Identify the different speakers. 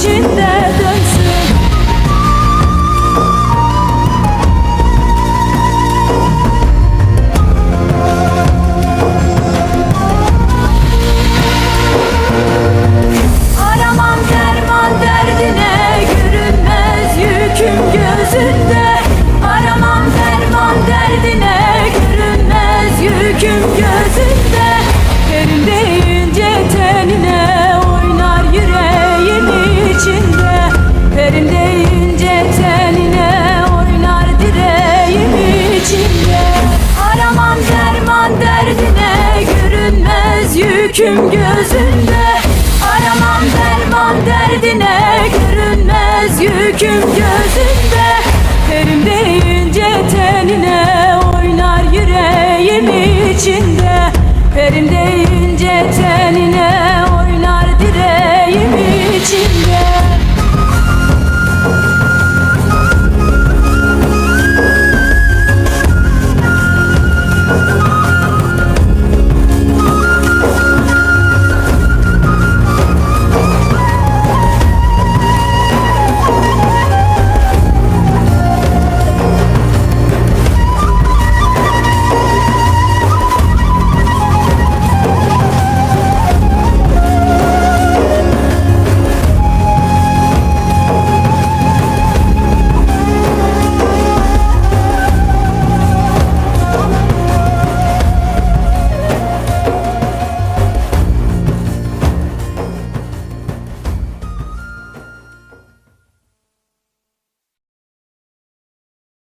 Speaker 1: içinde. Gece oynar direğim Aramam derman derdine Görünmez yüküm gözünde. Aramam derman derdine Görünmez yüküm gözünde